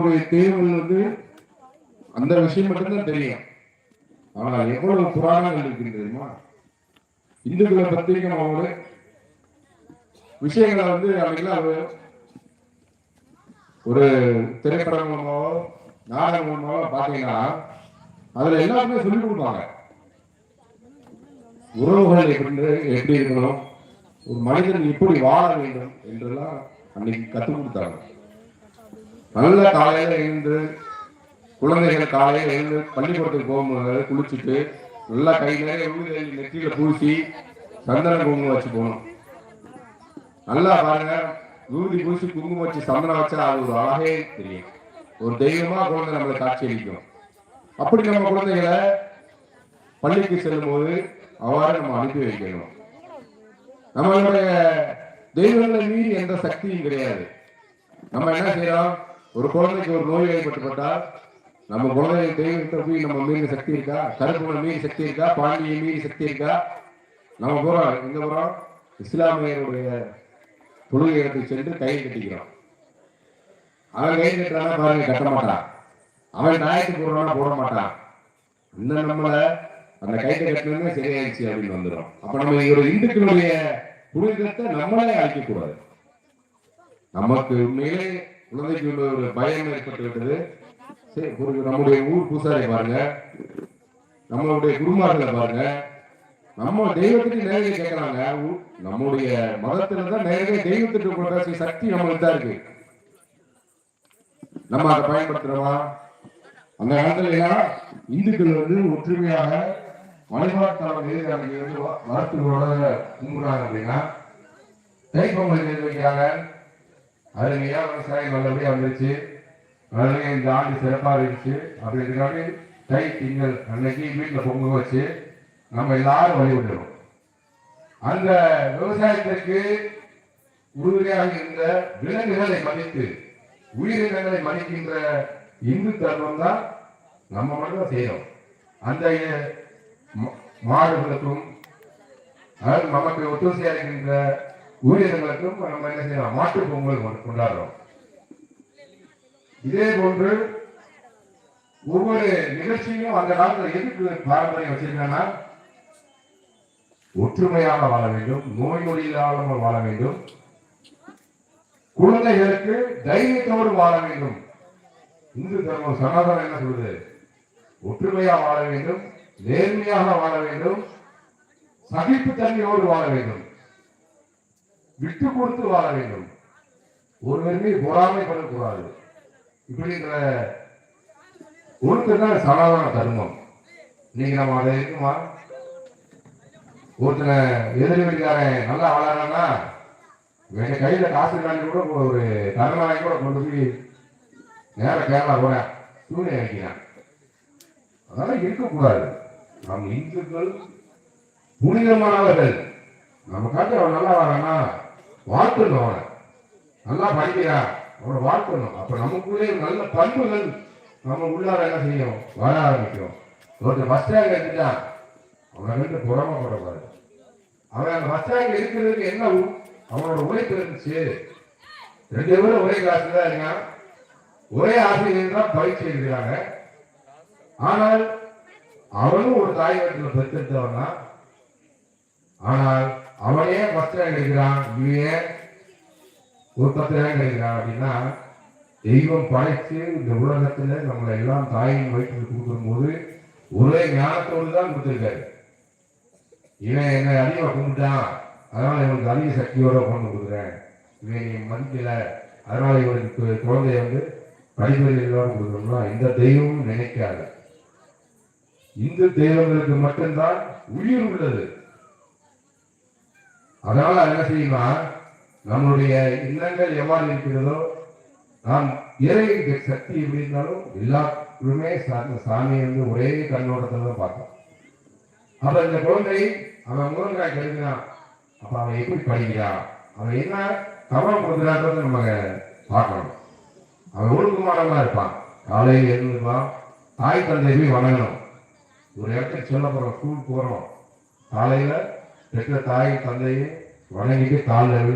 அவருடைய தேர்வுகள் வந்து அந்த விஷயம் மட்டும்தான் தெரியும். ஆனால் எவ்வளவு புராணங்கள் இருக்கு தெரியுமா? இந்துக்களை பத்தி நம்ம விஷயங்களை வந்து அன்னைக்கெல்லாம் ஒரு ஒரு திரைப்படம் மூலமாவோ நாடகம் மூலமாவோ பாத்தீங்கன்னா அதுல எல்லாருமே சொல்லிக் கொடுப்பாங்க. உறவுகள் எப்படி எப்படி இருக்கணும் ஒரு மனிதன் எப்படி வாழ வேண்டும் என்றெல்லாம் அன்னைக்கு கற்றுக் கொடுத்தாங்க. நல்ல காலையில எழுந்து குழந்தைகள் காலையில எழுந்து பள்ளிக்கூடத்துக்கு போகும்போது குளிச்சுட்டு நல்லா கை நிறைய ஊதி நெற்றியில பூசி சந்தன குங்குமம் வச்சு போகணும். நல்லா பாருங்க. ஊதி பூசி குங்குமம் வச்சு சந்தனம் வச்சா அது ஒரு அழகே தெரியும். ஒரு தெய்வமா குழந்தை நம்மளை காட்சி அளிக்கும். அப்படி நம்ம குழந்தைகளை பள்ளிக்கு செல்லும் போது அவ்வாறு நம்ம அனுப்பி வைக்கணும். நம்மளுடைய தெய்வங்களை மீறி எந்த சக்தியும் கிடையாது. நம்ம என்ன செய்யறோம்? ஒரு குழந்தைக்கு ஒரு நோய் ஏற்பட்டுப்பட்டால் நம்ம குழந்தை தெய்வத்தை போய் நம்ம மீறி சக்தி இருக்கா? கருப்பு மீறி சக்தி இருக்கா? பாண்டிய மீறி சக்தி இருக்கா? நம்ம போறோம். எங்க போறோம்? இஸ்லாமியருடைய தொழுகை சென்று கை கட்டிக்கிறோம். அவன் கை கட்டுறானா பாருங்க கட்ட மாட்டான். அவன் நாயத்து போடுறானா போட மாட்டான். இந்த நம்மள அந்த கைத்தை கட்டணுமே சரியாயிடுச்சு அப்படின்னு வந்துடும் அப்ப நம்ம ஒரு இந்துக்களுடைய புனிதத்தை நம்மளே அழிக்க கூடாது நமக்கு உண்மையிலே குழந்தைக்கு உள்ள ஒரு பயம் ஏற்பட்டு விட்டது சரி ஒரு நம்முடைய ஊர் பூசாரி பாருங்க. நம்மளுடைய குருமார்களை பாருங்க. நம்ம தெய்வத்துக்கு நேரடியாக கேட்கறாங்க நம்முடைய மதத்துல தான் நேரடியாக தெய்வத்துக்கு கொண்ட சக்தி நம்மளுக்கு தான் இருக்கு. நம்ம அதை பயன்படுத்துறோமா? அந்த காலத்துல எல்லாம் இந்துக்கள் வந்து ஒற்றுமையாக வழிபாட்டாளர் அன்னைக்கு வந்து வ- கும்பிடுறாங்க அப்படின்னா தைப்பொங்கல் செய்து வைக்கிறாங்க? அருமையா விவசாயம் நல்லபடியாக வந்துருச்சு. நல்லபடியா இந்த ஆண்டு சிறப்பாக இருந்துச்சு. அப்படின்றதுக்காக தை திங்கள் அன்னைக்கு வீட்டில் பொங்க வச்சு நம்ம எல்லாரும் வழிபட்டுறோம் அந்த விவசாயத்திற்கு உறுதுணையாக இருந்த விலங்குகளை மதித்து உயிரினங்களை மதிக்கின்ற இந்து தர்மம் தான் நம்ம மட்டும் தான் செய்யறோம். அந்த மாடுகளுக்கும் அதாவது நமக்கு ஒத்துசையாக இருக்கின்ற ஊழியர்களுக்கும் நம்ம என்ன செய்யலாம். மாட்டு பொங்கல் கொண்டாடுறோம். இதே போன்று ஒவ்வொரு நிகழ்ச்சியும் அந்த காலத்தில் எதுக்கு பாரம்பரியம் வச்சிருக்காங்கன்னா ஒற்றுமையாக வாழ வேண்டும் நோய் நொடி இல்லாமல் வாழ வேண்டும். குழந்தைகளுக்கு தைரியத்தோடு வாழ வேண்டும். இந்து தர்மம் சனாதனம் என்ன சொல்லுது? ஒற்றுமையா வாழ வேண்டும் நேர்மையாக வாழ வேண்டும் சகிப்பு தன்மையோடு வாழ வேண்டும். விட்டு கொடுத்து வாழ வேண்டும். ஒருவர் மீது பொறாமைப்படக்கூடாது இப்படிங்கிற ஒருத்தர் சனாதன தர்மம். இன்னைக்கு நம்ம அதை இருக்குமா ஒருத்தனை எதிரி வீட்டுக்காரன் நல்லா வளரானா வேற கையில காசு காண்டி கூட ஒரு கருணாய் கூட கொண்டு போய் நேர கேரளா போறேன் சூரிய வைக்கிறான் அதெல்லாம் இருக்கக்கூடாது. நம் இந்துக்கள் புனிதமானவர்கள். நம்ம காட்டி அவன் நல்லா வரானா வாழ்த்தணும் அவனை. நல்லா படிக்கிறா. அவனை வாழ்த்தணும் அப்ப நமக்குள்ளே நல்ல பண்புகள் நம்ம உள்ளார என்ன செய்யும்? வர ஆரம்பிக்கும். ஒருத்தர் பஸ் ஸ்டாண்ட் எடுத்துட்டான் அவனை கண்டு புறமப்படக்கூடாது அவன் அந்த பஸ் ஸ்டாண்ட் இருக்கிறதுக்கு என்ன அவனோட உழைப்பு இருந்துச்சு. ரெண்டு பேரும் ஒரே கிளாஸ்ல தான் இருக்கான் ஒரே ஆசிரியர் தான் பயிற்சி இருக்கிறாங்க ஆனால் அவனும் ஒரு தாய் வீட்டில் பெற்றெடுத்தவனா தான். ஆனால் அவனே பஸ் ஸ்டாண்ட் எடுக்கிறான் இவன் ஒரு பத்து ரேங்க் எடுக்கிறான் அப்படின்னா தெய்வம் படைத்து இந்த உலகத்துல நம்மளை எல்லாம் தாயின் வயிற்றில் கொடுக்கும் போது ஒரே ஞானத்தோடு தான் கொடுத்திருக்காரு. இவன் என்னை அதிகமாக கும்பிட்டான் அதனால இவனுக்கு அதிக சக்தியோட கொண்டு கொடுக்குறேன். இவன் நீ மதிக்கல. அதனால இவனுக்கு குழந்தைய வந்து படிப்பறிவோட கொடுக்கணும்னா இந்த தெய்வமும் நினைக்காது. இந்து தெய்வங்களுக்கு மட்டும்தான் உயிர் உள்ளது. அதனால என்ன செய்யுமா? நம்மளுடைய எண்ணங்கள் எவ்வாறு இருக்கிறதோ நாம் இறை சக்தி எப்படி இருந்தாலும் எல்லாருமே சா- வந்து ஒரே கண்ணோட்டத்தில் தான் பார்த்தோம் அப்ப இந்த குழந்தை அவன் முருங்காய் கருதினான் அப்ப அவன் எப்படி படிக்கிறான்? அவன் என்ன கவனம் கொடுக்குறான்றத நம்ம பார்க்கணும். அவன் ஒழுக்கமானவனா இருப்பான். காலையில் எழுந்துருப்பான். தாய் தந்தை போய் வணங்கணும். ஒரு இடத்துக்கு சொல்ல போறோம் ஸ்கூல் போறோம். காலையில பெற்ற தாய் தந்தையை வணங்கிட்டு காலில் விழுந்து